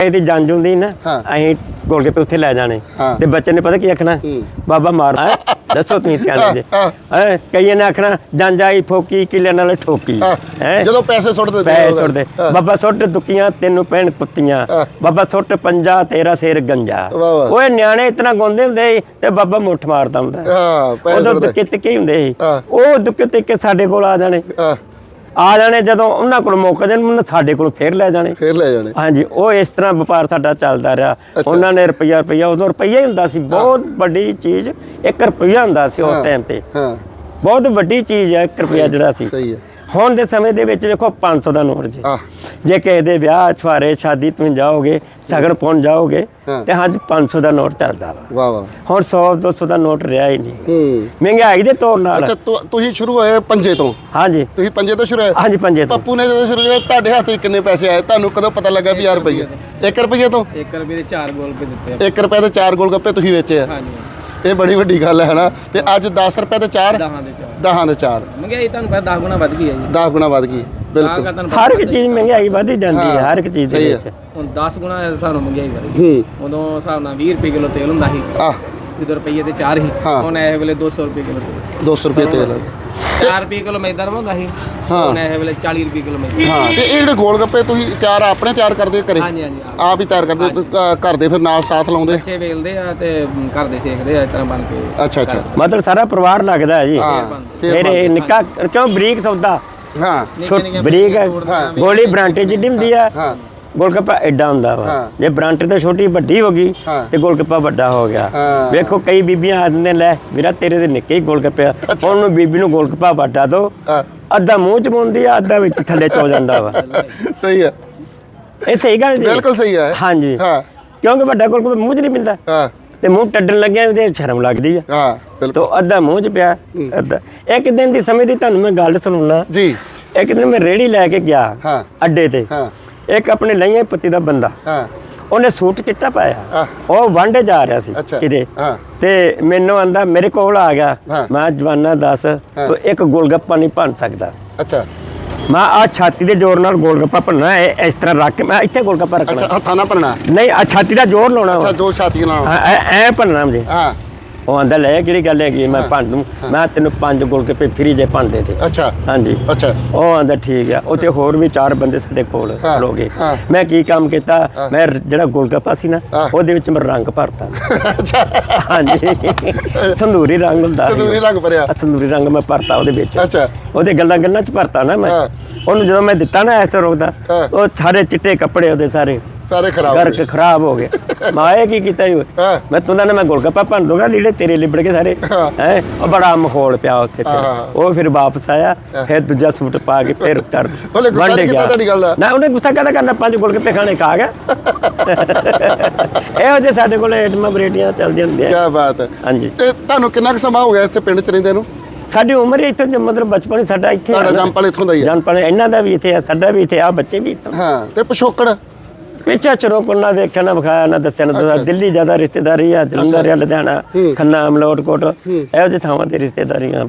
ਇਹਦੀ ਜੰਜ ਹੁੰਦੀ ਨਾ ਹਾਂ। ਅਸੀਂ ਗੋਲਗੱਪੇ ਉੱਥੇ ਲੈ ਜਾਣੇ ਹਾਂ। ਤੇ ਬੱਚੇ ਨੇ ਪਤਾ ਕੀ ਆਖਣਾ। ਬਾਬਾ ਮਾਰ ਹੈਂ? ਦੱਸੋ ਤੁਸੀਂ ਸਿਆਣੇ ਜੇ ਹਾਂ, ਹੈ ਕਈਆਂ ਨੇ ਆਖਣਾ ਜੰਜ ਆਈ ਫੋਕੀ ਕਿਲੇ ਨਾਲ ਠੋਕੀ ਹਾਂ। ਜਦੋਂ ਪੈਸੇ ਸੁੱਟ ਦਿੰਦੇ ਪੈ। ਸੁੱਟਦੇ ਹਾਂ। ਬਾਬਾ ਸੁੱਟ ਦੁੱਕੀਆਂ ਤੈਨੂੰ ਪੈਣ ਕੁੱਤੀਆਂ ਹਾਂ। ਬਾਬਾ ਸੁੱਟ ਪੰਜਾ ਤੇਰਾ ਸਿਰ ਗੰਜਾ ਵਾਹ, ਵਾਹ। ਓਏ ਨਿਆਣੇ ਇਤਨਾ ਗਾਉਂਦੇ ਹੁੰਦੇ ਸੀ ਤੇ ਬਾਬਾ ਮੁੱਠ ਮਾਰਦਾ ਹੁੰਦਾ ਹਾਂ ਪੈਸੇ ਉਦੋਂ ਸੁੱਟਦੇ ਦੁੱਕੇ ਤਿੱਕੇ ਹੀ ਹੁੰਦੇ ਸੀ ਹਾਂ। ਉਹ ਦੁੱਕੇ ਤਿੱਕੇ ਸਾਡੇ ਕੋਲ ਆ ਜਾਣੇ ਹਾਂ ਆ ਜਾਣੇ ਜਦੋਂ ਉਹਨਾਂ ਕੋਲ ਮੁੱਕ ਜਾਣ ਉਹਨਾਂ ਸਾਡੇ ਕੋਲ ਫੇਰ ਲੈ ਜਾਣੇ। ਫੇਰ ਲੈ ਜਾਣੇ। ਹਾਂਜੀ ਉਹ ਇਸ ਤਰ੍ਹਾਂ ਵਪਾਰ ਸਾਡਾ ਚੱਲਦਾ ਰਿਹਾ। ਉਹਨਾਂ ਨੇ ਰੁਪਈਆ ਰੁਪਈਆ ਉਦੋਂ ਰੁਪਈਆ ਹੀ ਹੁੰਦਾ ਸੀ। ਬਹੁਤ ਵੱਡੀ ਚੀਜ਼ 1 ਰੁਪਈਆ ਹੁੰਦਾ ਸੀ ਉਸ। ਟਾਈਮ ਤੇ। ਹਾਂ। ਬਹੁਤ ਵੱਡੀ ਚੀਜ਼ ਹੈ 1 ਰੁਪਈਆ ਜਿਹੜਾ ਸੀ। ਸਹੀ ਹੈ। ਹੁਣ ਦੇ ਸਮੇਂ ਦੇ ਵਿੱਚ ਵੇਖੋ 500 ਦਾ ਨੋਟ ਜੀ। ਜੇ ਕਿਸੇ ਦੇ ਵਿਆਹ ਛੁਆਰੇ ਸ਼ਾਦੀ ਤੁਸੀਂ ਜਾਓਗੇ ਸਗਨ ਪਾਉਣ ਜਾਓਗੇ ਹਾਂ। ਤੇ ਹਾਂਜੀ 500 ਦਾ ਨੋਟ ਚੱਲਦਾ ਵਾ। ਵਾਹ ਹੁਣ 100 200 ਦਾ ਨੋਟ ਰਿਹਾ ਹੀ ਨਹੀਂ। ਹੂੰ। ਮਹਿੰਗਾਈ ਦੇ ਤੌਰ ਨਾਲ। ਅੱਛਾ ਤੁਸੀਂ ਸ਼ੁਰੂ ਹੋਏ ਪੰਜੇ ਤੋਂ? ਹਾਂਜੀ। ਤੁਸੀਂ ਪੰਜੇ ਤੋਂ ਸ਼ੁਰੂ ਹੋਏ? ਹਾਂਜੀ ਪੰਜੇ ਤੋਂ। ਪੱਪੂ ਨੇ ਜਦੋਂ ਸ਼ੁਰੂ ਕੀਤਾ ਤੁਹਾਡੇ ਹੱਥ 'ਚ ਕਿੰਨੇ ਪੈਸੇ ਆਏ? ਤੁਹਾਨੂੰ ਕਦੋਂ ਪਤਾ ਲੱਗਾ ਵੀ 1000 ਰੁਪਏ 1 ਰੁਪਏ ਤੋਂ? 1 ਰੁਪਏ ਦੇ 4 ਗੋਲ ਪੇ ਦਿੱਤੇ 1 ਰੁਪਏ ਦੇ 4 ਗੋਲ ਗੱਪੇ ਤੁਸੀਂ ਵੇਚੇ ਆ? ਹਾਂਜੀ। ਇਹ ਬੜੀ ਵੱਡੀ ਗੱਲ ਹੈ ਨਾ ਤੇ ਅੱਜ 10 ਰੁਪਏ ਦੇ 4 ਦਹਾਂ ਦੇ 4 ਦਹਾਂ ਦੇ 4 ਮਹਿੰਗਾਈ ਤੁਹਾਨੂੰ ਪਤਾ 10 ਗੁਣਾ ਵੱਧ ਗਈ ਹੈ ਜੀ। 10 ਗੁਣਾ ਵੱਧ ਗਈ ਬਿਲਕੁਲ। ਹਰ ਇੱਕ ਚੀਜ਼ ਮਹਿੰਗਾਈ ਵਧੀ ਜਾਂਦੀ ਹੈ ਹਰ ਇੱਕ ਚੀਜ਼ ਦੇ ਸਹੀ ਹੈ। ਵਿੱਚ। ਹੁਣ 10 ਗੁਣਾ ਸਾਨੂੰ ਮਹਿੰਗਾਈ ਵੱਧ ਗਈ। ਹੂੰ। ਉਦੋਂ ਹਿਸਾਬ ਨਾਲ 20 ਰੁਪਏ ਕਿਲੋ ਤੇਲ ਹੁੰਦਾ ਸੀ। ਆਹ। ਜਦੋਂ ਰੁਪਏ ਦੇ 4 ਹੀ ਹਾਂ। ਹੁਣ ਇਹ ਵੇਲੇ 200 ਰੁਪਏ ਕਿਲੋ ਤੇਲ। 200 ਰੁਪਏ ਤੇਲ 4 ਰੁਪਏ ਕਿਲੋ ਮੈਦਾ ਹੁੰਦਾ ਸੀ। ਹਾਂ। ਹੁਣ ਇਹ ਵੇਲੇ 40 ਰੁਪਏ ਕਿਲੋ ਮੈਦਾ। ਹਾਂ ਤੇ ਇਹ ਜਿਹੜੇ ਗੋਲ ਗੱਪੇ ਤੁਸੀਂ ਤਿਆਰ ਆਪਣੇ ਤਿਆਰ ਕਰਦੇ ਹੋ ਘਰੇ? ਹਾਂਜੀ ਹਾਂਜੀ ਆਪ। ਆਪ ਹੀ ਤਿਆਰ ਕਰਦੇ ਹੋ, ਘ- ਘਰ ਦੇ ਫਿਰ ਨਾਲ ਸਾਥ ਲਾਉਂਦੇ? ਬੱਚੇ ਵੇਲਦੇ ਆ ਤੇ ਘਰ ਦੇ ਸੇਕਦੇ ਆ ਇਸ ਤਰ੍ਹਾਂ ਬਣ ਕੇ। ਅੱਛਾ ਅੱਛਾ। ਮਤਲਬ ਸਾਰਾ ਪਰਿਵਾਰ ਲੱਗਦਾ ਹੈ ਜੀ। ਹਾਂ ਫਿਰ ਫਿਰ ਇਹ ਨਿੱਕਾ ਕਿਉਂ ਬਰੀਕ ਸੌਦਾ? ਹਾਂ। ਛੋਟ ਬਰੀਕ ਗੋਲੀ ਬਰਾਂਟੇ ਜਿੱਡੀ ਹੁੰਦੀ ਆ ਹਾਂ। ਗੋਲਗੱਪਾ ਐਡਾ ਹੁੰਦਾ ਵਾ। ਜੇ ਬਰਾਂਟੇ ਤੋਂ ਛੋਟੀ ਵੱਡੀ ਹੋ ਗਈ। ਤੇ ਗੋਲਗੱਪਾ ਵੱਡਾ ਹੋ ਗਿਆ। ਵੇਖੋ ਕਈ ਬੀਬੀਆਂ ਆ ਜਾਂਦੇ ਲੈ ਵੀਰਾ ਤੇਰੇ ਦੇ ਨਿੱਕੇ ਹੀ ਗੋਲਗੱਪੇ ਆ। ਉਹਨੂੰ ਬੀਬੀ ਨੂੰ ਗੋਲਗੱਪਾ ਵੱਡਾ ਦੋ। ਅੱਧਾ ਮੂੰਹ ਚ ਪਾਉਂਦੀ ਆ ਅੱਧਾ ਵਿੱਚ ਥੱਲੇ ਚੋ ਜਾਂਦਾ ਵਾ। ਸਹੀ ਹੈ ਇਹ ਸਹੀ ਗੱਲ ਜੀ। ਬਿਲਕੁਲ ਸਹੀ ਹੈ ਹਾਂਜੀ। ਹਾਂ। ਕਿਉਂਕਿ ਵੱਡਾ ਗੋਲਗੱਪਾ ਮੂੰਹ ਚ ਨਹੀਂ ਪਿੰਦਾ। ਹਾਂ। ਤੇ ਮੂੰਹ ਟੱਡਣ ਲੱਗਿਆ ਉਹਦੇ ਸ਼ਰਮ ਲੱਗਦੀ ਆ। ਹਾਂ ਬਿਲਕੁਲ। ਤੋ ਅੱਧਾ ਮੂੰਹ ਚ ਪਿਆ ਅੱਧਾ। ਇੱਕ ਦਿਨ ਦੀ ਸਮੇਂ ਦੀ ਤੁਹਾਨੂੰ ਮੈਂ ਗੱਲ ਸੁਣਾਉਣਾ। ਜੀ। ਇੱਕ ਦਿਨ ਮੈਂ ਰੇੜੀ ਲੈ ਕੇ ਗਿਆ ਹਾਂ। ਅੱਡੇ ਤੇ। ਹਾਂ। ਇੱਕ ਆਪਣੇ ਲਈਆਂ ਪੱਤੀ ਦਾ ਬੰਦਾ। ਹਾਂ। ਉਹਨੇ ਸੂਟ ਚਿੱਟਾ ਪਾਇਆ। ਉਹ ਵਾਂਡੇ ਜਾ ਰਿਹਾ ਸੀ। ਕਿਤੇ। ਤੇ ਮੈਨੂੰ ਆਂਦਾ ਮੇਰੇ ਕੋਲ ਆ ਗਿਆ। ਮੈਂ ਜਵਾਨਾ ਦੱਸ ਤੂੰ ਇੱਕ ਗੋਲਗੱਪਾ ਨਹੀਂ ਭੰਨ ਸਕਦਾ। ਅੱਛਾ। ਮੈਂ ਆ ਛਾਤੀ ਦੇ ਜ਼ੋਰ ਨਾਲ ਗੋਲਗੱਪਾ ਭੰਨਣਾ ਹੈ ਇਸ ਤਰ੍ਹਾਂ ਰੱਖ ਕੇ ਮੈਂ ਇੱਥੇ ਗੋਲਗੱਪਾ ਰੱਖਣਾ ਅੱਛਾ ਹੱਥਾਂ ਨਾਲ ਨਹੀਂ ਆ ਛਾਤੀ ਦਾ ਜ਼ੋਰ ਲਾਉਣਾ ਅੱਛਾ ਜੋ ਛਾਤੀ ਨਾਲ ਐ ਭੰਨਣਾ ਮੁਝੇ ਹਾਂ। ਉਹ ਆਂਦਾ ਲੈ ਕਿਹੜੀ ਗੱਲ ਹੈਗੀ? ਮੈਂ ਭੰਨ ਦੂੰ। ਮੈਂ ਤੈਨੂੰ ਪੰਜ ਗੋਲਗੱਪੇ ਫਰੀ ਦੇ ਦੇ ਅੱਛਾ। ਹਾਂਜੀ। ਅੱਛਾ। ਉਹ ਆਂਦਾ ਠੀਕ ਆ। ਉੱਥੇ ਹੋਰ ਵੀ ਚਾਰ ਬੰਦੇ ਸਾਡੇ ਕੋਲ ਹਾਂ, ਹਾਂ। ਮੈਂ ਕੀ ਕੰਮ ਕੀਤਾ? ਮੈਂ ਰ- ਜਿਹੜਾ ਗੋਲਗੱਪਾ ਸੀ ਨਾ ਹਾਂ। ਉਹਦੇ ਵਿੱਚ ਮੈਂ ਰੰਗ ਭਰਤਾ। ਅੱਛਾ। ਹਾਂਜੀ। ਸੰਧੂਰੀ ਰੰਗ ਹੁੰਦਾ ਸੀ। ਸੰਦੂਰੀ ਰੰਗ ਭਰਿਆ। ਸੰਧੂਰੀ ਰੰਗ ਮੈਂ ਭਰਤਾ ਉਹਦੇ ਵਿੱਚ। ਅੱਛਾ। ਉਹਦੇ ਗੱਲਾਂ ਗੱਲਾਂ ਚ ਭਰਤਾ ਨਾ ਮੈਂ। ਹਾਂ। ਉਹਨੂੰ ਜਦੋਂ ਮੈਂ ਦਿੱਤਾ ਨਾ ਐਸੇ ਰੋਕਦਾ ਹਾਂ। ਉਹ ਸਾਰੇ ਚਿੱਟੇ ਕੱਪੜੇ ਉਹਦੇ ਸਾਰੇ। ਸਾਰੇ ਖਰਾਬ ਹੋ ਗਰਕ ਗਏ। ਖਰਾਬ ਹੋ ਗਏ। ਮੈਂ ਇਹ ਕੀ ਕੀਤਾ? ਹਾਂ। ਮੈਂ ਤੁੰਦਾ ਨੇ ਮੈਂ ਗੋਲਗੱਪਾ ਭੰਨ ਦੂੰਗਾ ਲੀੜੇ ਤੇਰੇ ਲਿਬੜ ਕੇ ਸਾਰੇ। ਹਾਂ। ਹੈ? ਉਹ ਬੜਾ ਮਾਹੌਲ ਪਿਆ ਉੱਥੇ ਹਾਂ। ਉਹ ਫਿਰ ਵਾਪਸ ਆਇਆ ਫਿਰ ਦੂਜਾ ਸੂਟ ਪਾ ਕੇ ਫਿਰ ਕਰ ਉਹਨੇ ਗੁੱਸਾ ਵਾਂਢੇ ਨਹੀਂ ਕੀਤਾ ਗਿਆ। ਤੁਹਾਡੀ ਗੱਲ ਦਾ? ਨਾ ਉਹਨੇ ਗੁੱਸਾ ਕਦਾ ਕਰਨਾ? ਪੰਜ ਗੋਲਗੱਪੇ ਖਾਣੇ ਖਾ ਗਿਆ। ਇਹੋ ਜਿਹੇ ਸਾਡੇ ਕੋਲ ਆਈਟਮਾਂ ਵੈਰਾਈਟੀਆਂ ਚੱਲਦੀਆਂ ਹੁੰਦੀਆਂ। ਕੀ ਬਾਤ ਹੈ। ਹਾਂਜੀ। ਤੇ ਤੁਹਾਨੂੰ ਕਿੰਨਾ ਕੁ ਸਮਾਂ ਹੋ ਗਿਆ ਇੱਥੇ ਪਿੰਡ ਚ ਰਹਿੰਦੇ ਨੂੰ? ਸਾਡੀ ਉਮਰ ਹੀ ਇੱਥੇ ਜੋ ਮਤਲਬ ਬਚਪਨ ਹੀ ਸਾਡਾ ਇੱਥੇ ਤੁਹਾਡਾ ਜੰਮਪਲ ਇੱਥੋਂ ਦਾ ਹੀ ਹੈ। ਜਨਪਲ ਇਹਨਾਂ ਦਾ ਵੀ ਇੱਥੇ ਆ ਸਾਡਾ ਵੀ ਇੱਥੇ ਆ ਬੱਚੇ ਵੀ ਇੱਥੇ। ਹਾਂ ਤੇ ਪਿਛੋਕੜ? ਪਿੱਛਾ ਚਰੋ ਕੋਲ ਵੇਖਿਆ ਨਾ ਵਿਖਾਇਆ ਨਾ ਦੱਸਿਆ ਨਾ ਦੱਸਿਆ। ਦਿੱਲੀ ਜ਼ਿਆਦਾ ਰਿਸ਼ਤੇਦਾਰੀ ਆ ਜਲੰਧਰ ਆ ਲੁਧਿਆਣਾ ਖੰਨਾ ਅਮਲੋਟ ਕੋਟ ਇਹੋ ਜਿਹੇ ਥਾਵਾਂ ਤੇ ਰਿਸ਼ਤੇਦਾਰੀਆਂ